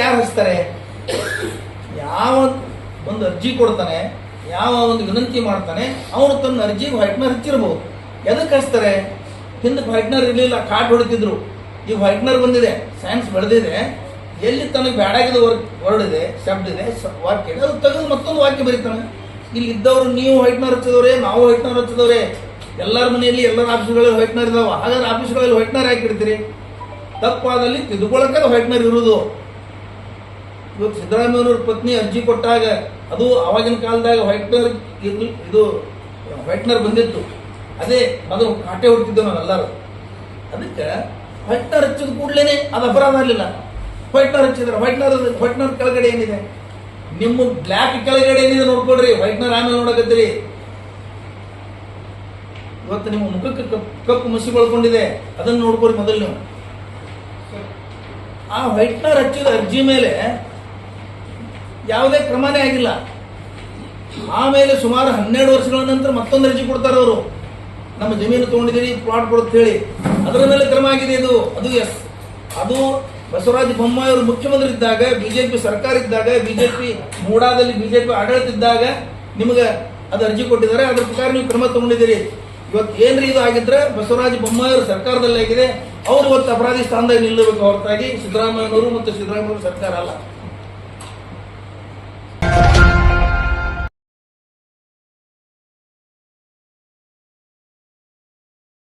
ಯಾರು ಹಚ್ತಾರೆ ಯಾವ ಒಂದು ಅರ್ಜಿ ಕೊಡ್ತಾನೆ, ಯಾವ ಒಂದು ವಿನಂತಿ ಮಾಡ್ತಾನೆ, ಅವನು ತನ್ನ ಅರ್ಜಿ ವೈಟ್ನರ್ ಹಚ್ಚಿರ್ಬೋದು. ಎದಕ್ಕೆ ಹಚ್ತಾರೆ? ಹಿಂದಕ್ಕೆ ವೈಟ್ನರ್ ಇರಲಿಲ್ಲ ಕಾಟ್ ಹೊಡಿತಿದ್ರು. ಈ ವೈಟ್ನರ್ ಬಂದಿದೆ ಸೈನ್ಸ್ ಬೆಳೆದಿದೆ. ಎಲ್ಲಿ ತನಗೆ ಬ್ಯಾಡಾಗಿದ ವರ್ಕ್ ವರ್ಡ್ ಇದೆ, ಶಬ್ದ ಇದೆ ವಾಕ್ಯ ಇದೆ, ಅದು ತೆಗೆದು ಮತ್ತೊಂದು ವಾಕ್ಯ ಬರೀತಾನೆ. ಇಲ್ಲಿ ಇದ್ದವರು ನೀವು ವೈಟ್ನರ್ ಹಚ್ಚಿದವ್ರೆ, ನಾವು ವೈಟ್ನರ್ ಹಚ್ಚಿದವ್ರೆ. ಎಲ್ಲರ ಮನೆಯಲ್ಲಿ ಎಲ್ಲರ ಆಫೀಸ್ಗಳಲ್ಲಿ ವೈಟ್ನರ್ ಇದಾವೆ. ಹಾಗಾದ್ರೆ ಆಫೀಸ್ಗಳಲ್ಲಿ ವೈಟ್ನರ್ ಹಾಕಿಡ್ತೀರಿ ತಪ್ಪಾದಲ್ಲಿ ತಿದ್ದುಕೊಳಕ್ಕೆ ಮೇಲೆ ಇರುವುದು. ಇವತ್ತು ಸಿದ್ದರಾಮಯ್ಯವ್ರ ಪತ್ನಿ ಅರ್ಜಿ ಕೊಟ್ಟಾಗ ಅದು ಅವಾಗಿನ ಕಾಲದಾಗ ವೈಟ್ನರ್ ಇದು ವೈಟ್ನರ್ ಬಂದಿತ್ತು. ಅದೇ ಅದು ಕಾಟೆ ನಾವು ನಾವೆಲ್ಲರೂ ಅದಕ್ಕೆ ವೈಟ್ನರ್ ಹಚ್ಚಿದ ಕೂಡಲೇ ಅದು ಅಪರಾಧ ವೈಟ್ನರ್ ಹಚ್ಚಿದ್ರೆ ವೈಟ್ನರ್ ವೈಟ್ನರ್ ಕೆಳಗಡೆ ಏನಿದೆ? ನಿಮ್ಮ ಬ್ಲ್ಯಾಕ್ ಕೆಳಗಡೆ ಏನಿದೆ ನೋಡ್ಕೊಡ್ರಿ ವೈಟ್ನರ್ ಆಮೇಲೆ ನೋಡಕತ್ತೀರಿ. ಇವತ್ತು ನಿಮ್ಮ ಮುಖಕ್ಕೆ ಕಪ್, ಕಪ್ಪು ಮಸಿ ಬಳ್ಕೊಂಡಿದೆ ಅದನ್ನು ನೋಡ್ಕೊರಿ ಮೊದಲು ನೀವು. ಆ ವೈಟ್ನರ್ ಹಚ್ಚಿದ ಅರ್ಜಿ ಮೇಲೆ ಯಾವುದೇ ಕ್ರಮನೇ ಆಗಿಲ್ಲ. ಆಮೇಲೆ ಸುಮಾರು ಹನ್ನೆರಡು ವರ್ಷಗಳ ನಂತರ ಮತ್ತೊಂದು ಅರ್ಜಿ ಕೊಡ್ತಾರೆ ಅವರು. ನಮ್ಮ ಜಮೀನು ತಗೊಂಡಿದ್ದೀರಿ ಪ್ಲಾಟ್ ಕೊಡುತ್ತೆ ಹೇಳಿ. ಅದರ ಮೇಲೆ ಕ್ರಮ ಆಗಿದೆ ಇದು. ಅದು ಎಸ್. ಅದು ಬಸವರಾಜ ಬೊಮ್ಮಾಯಿ ಅವರು ಮುಖ್ಯಮಂತ್ರಿ ಇದ್ದಾಗ, ಬಿಜೆಪಿ ಸರ್ಕಾರ ಇದ್ದಾಗ, ಬಿಜೆಪಿ ಮೂಡಾದಲ್ಲಿ ಬಿಜೆಪಿ ಆಡಳಿತ ಇದ್ದಾಗ ನಿಮಗೆ ಅದು ಅರ್ಜಿ ಕೊಟ್ಟಿದ್ದಾರೆ. ಅದ್ರ ಪ್ರಕಾರ ನೀವು ಕ್ರಮ ತಗೊಂಡಿದ್ದೀರಿ. ಇವತ್ತು ಏನ್ರಿ ಇದು ಆಗಿದ್ರೆ ಬಸವರಾಜ ಬೊಮ್ಮಾಯಿ ಅವರು ಸರ್ಕಾರದಲ್ಲಿ ಆಗಿದೆ ಅವರು ಇವತ್ತು ಅಪರಾಧಿ ಸ್ಥಾನದಲ್ಲಿ ನಿಲ್ಲಬೇಕು ಹೊರತಾಗಿ ಸಿದ್ದರಾಮಯ್ಯನವರು ಮತ್ತು ಸಿದ್ದರಾಮಯ್ಯವರು ಸರ್ಕಾರ ಅಲ್ಲ.